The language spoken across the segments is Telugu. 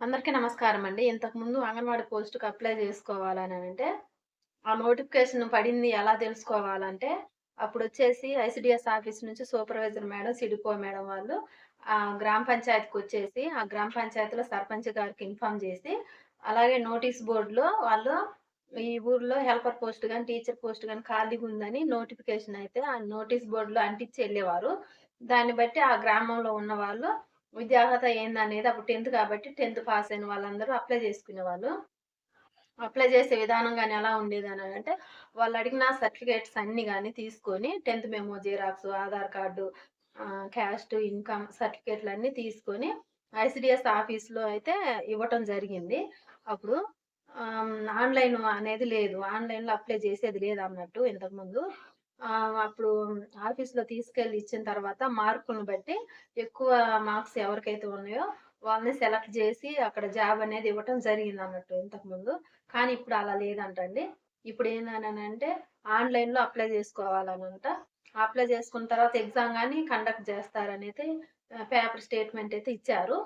అందరికీ నమస్కారం అండి. ఇంతకుముందు అంగన్వాడీ పోస్టుకు అప్లై చేసుకోవాలని అంటే, ఆ నోటిఫికేషన్ పడింది ఎలా తెలుసుకోవాలంటే, అప్పుడు వచ్చేసి ఐసిడిఎస్ ఆఫీస్ నుంచి సూపర్వైజర్ మేడం, సిడిపో మేడం వాళ్ళు ఆ గ్రామ పంచాయతీకి వచ్చేసి ఆ గ్రామ పంచాయతీలో సర్పంచ్ గారికి ఇన్ఫార్మ్ చేసి అలాగే నోటీస్ బోర్డులో వాళ్ళు ఈ ఊర్లో హెల్పర్ పోస్ట్ కానీ టీచర్ పోస్ట్ కానీ ఖాళీగా ఉందని నోటిఫికేషన్ అయితే ఆ నోటీస్ బోర్డ్‌లో అంటించి వెళ్ళేవారు దాన్ని బట్టి ఆ గ్రామంలో ఉన్న వాళ్ళు విద్యార్హత ఏంది ఏందనేది అప్పుడు 10థ్ కాబట్టి 10థ్ పాస్ అయిన వాళ్ళందరూ అప్లై చేసుకునేవాళ్ళు. అప్లై చేసే విధానం కానీ ఎలా ఉండేది అని అంటే వాళ్ళు అడిగిన సర్టిఫికేట్స్ అన్నీ కానీ తీసుకొని 10థ్ memo xerox, Aadhaar card, caste, income సర్టిఫికేట్‌లన్నీ తీసుకొని ఐసిడిఎస్ ఆఫీస్‌లో అయితే ఇవ్వటం జరిగింది. అప్పుడు ఆన్‌లైన్ అనేది లేదు. ఆన్‌లైన్‌లో అప్లై చేసేది లేదు అన్నట్టు ఇంతకుముందు. అప్పుడు ఆఫీస్‌లో తీసుకెళ్ళి ఇచ్చిన తర్వాత మార్కులను బట్టి ఎక్కువ మార్క్స్ ఎవరికైతే ఉన్నాయో వాళ్ళని సెలెక్ట్ చేసి అక్కడ జాబ్ అనేది ఇవ్వటం జరిగింది అన్నట్టు ఇంతకుముందు. కానీ ఇప్పుడు అలా లేదంటండి. ఇప్పుడు ఏందనంటే ఆన్‌లైన్‌లో అప్లై చేసుకోవాలనంట అప్లై చేసుకున్న తర్వాత ఎగ్జామ్ కానీ కండక్ట్ చేస్తారనేది పేపర్ స్టేట్‌మెంట్ అయితే ఇచ్చారు.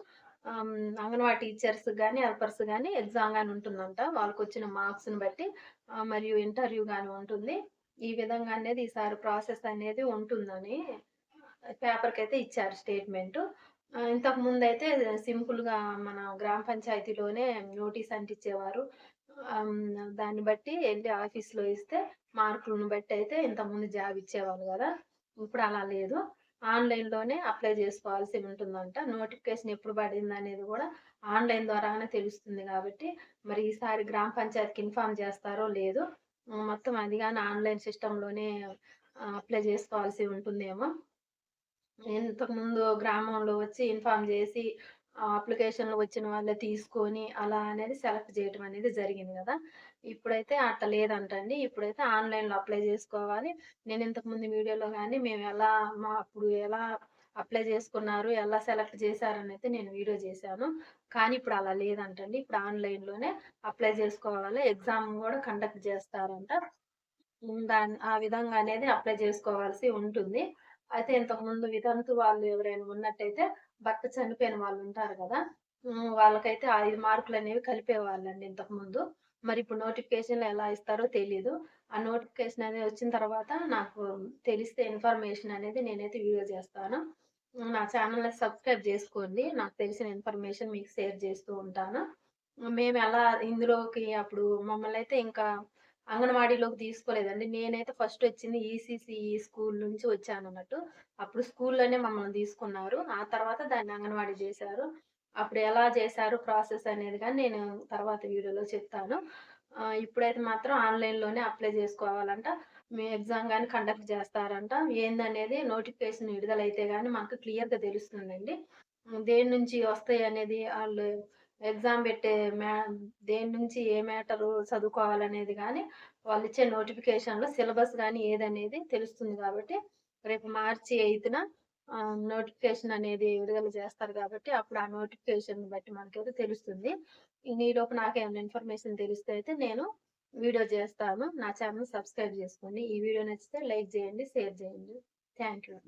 అంగన్వాడీ టీచర్స్ కానీ హెల్పర్స్ కానీ ఎగ్జామ్ కానీ ఉంటుందంట. వాళ్ళకొచ్చిన మార్క్స్‌ని బట్టి మరియు ఇంటర్వ్యూ కానీ ఉంటుంది. ఈ విధంగా అనేది ఈసారి ప్రాసెస్ అనేది ఉంటుందని పేపర్కి అయితే ఇచ్చారు స్టేట్‌మెంటు. ముందు అయితే సింపుల్‌గా మన గ్రామ పంచాయతీలోనే నోటీస్ అంటించేవారు. దాన్ని బట్టి వెళ్ళి ఆఫీస్‌లో ఇస్తే మార్కులను బట్టి అయితే ఇంతకుముందు జాబ్ ఇచ్చేవాళ్ళు కదా ఇప్పుడు అలా లేదు. ఆన్‌లైన్‌లోనే అప్లై చేసుకోవాల్సి ఉంటుందంట. నోటిఫికేషన్ ఎప్పుడు పడింది అనేది కూడా ఆన్‌లైన్ ద్వారానే తెలుస్తుంది కాబట్టి మరి ఈసారి గ్రామ పంచాయతీకి ఇన్ఫార్మ్ చేస్తారో లేదో మొత్తం అది కానీ ఆన్‌లైన్ సిస్టంలోనే అప్లై చేసుకోవాల్సి ఉంటుందేమో. ఇంతకుముందు గ్రామంలో వచ్చి ఇన్ఫార్మ్ చేసి అప్లికేషన్‌లు వచ్చిన వాళ్ళే తీసుకొని అలా అనేది సెలెక్ట్ చేయటం అనేది జరిగింది కదా ఇప్పుడైతే అట్లా లేదంటండి. ఇప్పుడైతే ఆన్‌లైన్‌లో అప్లై చేసుకోవాలి నేను ఇంతకుముందు వీడియోలో కానీ మేము ఎలా మా అప్పుడు ఎలా అప్లై చేసుకున్నారు ఎలా సెలెక్ట్ జేశారనైతే నేను వీడియో చేశాను కానీ ఇప్పుడు అలా లేదంటండి. ఇప్పుడు ఆన్‌లైన్‌లోనే అప్లై చేసుకోవాలి ఎగ్జామ్ కూడా కండక్ట్ చేస్తారంట దాని ఆ విధంగా అనేది అప్లై చేసుకోవాల్సి ఉంటుంది. అయితే ఇంతకుముందు వితంతు వాళ్ళు ఎవరైనా ఉన్నట్టయితే భర్త చనిపోయిన వాళ్ళు ఉంటారు కదా వాళ్ళకైతే ఐదు మార్కులు అనేవి కలిపేవాళ్ళండి ఇంతకుముందు. మరి ఇప్పుడు నోటిఫికేషన్లు ఎలా ఇస్తారో తెలియదు ఆ నోటిఫికేషన్ అనేది వచ్చిన తర్వాత నాకు తెలిస్తే ఇన్ఫర్మేషన్ అనేది నేనైతే వీడియో చేస్తాను నా ఛానల్ని సబ్స్క్రైబ్ చేసుకోండి నాకు తెలిసిన ఇన్ఫర్మేషన్ మీకు షేర్ చేస్తూ ఉంటాను. మేము ఎలా ఇందులోకి అప్పుడు మమ్మల్ని అయితే ఇంకా అంగన్వాడీలోకి తీసుకోలేదండి. నేనైతే ఫస్ట్ వచ్చింది ఈసీసీఈ స్కూల్ నుంచి వచ్చాను అన్నట్టు అప్పుడు స్కూల్లోనే మమ్మల్ని తీసుకున్నారు. ఆ తర్వాత దాన్ని అంగన్వాడీ చేశారు అప్పుడు ఎలా చేశారు ప్రాసెస్ అనేది కానీ నేను తర్వాత వీడియోలో చెప్తాను. ఇప్పుడైతే మాత్రం ఆన్‌లైన్‌లోనే అప్లై చేసుకోవాలంట మీ ఎగ్జామ్ కానీ కండక్ట్ చేస్తారంట ఏందనేది నోటిఫికేషన్ విడుదలైతే కానీ మనకు క్లియర్‌గా తెలుస్తుందండి. దేని నుంచి వస్తాయి అనేది వాళ్ళు ఎగ్జామ్ పెట్టే మ్యా దేని నుంచి ఏ మ్యాటరు చదువుకోవాలనేది కానీ వాళ్ళు ఇచ్చే నోటిఫికేషన్‌లో సిలబస్ కానీ ఏదనేది తెలుస్తుంది కాబట్టి రేపు మార్చి ఎయిత్న నోటిఫికేషన్ అనేది విడుదల చేస్తారు కాబట్టి అప్పుడు ఆ నోటిఫికేషన్ బట్టి మనకైతే తెలుస్తుంది. ఈలోపు నాకేమైనా ఇన్ఫర్మేషన్ తెలిస్తే అయితే నేను వీడియో చేస్తాను నా ఛానల్ సబ్స్క్రైబ్ చేసుకోండి ఈ వీడియో నచ్చితే లైక్ చేయండి షేర్ చేయండి థ్యాంక్ యూ.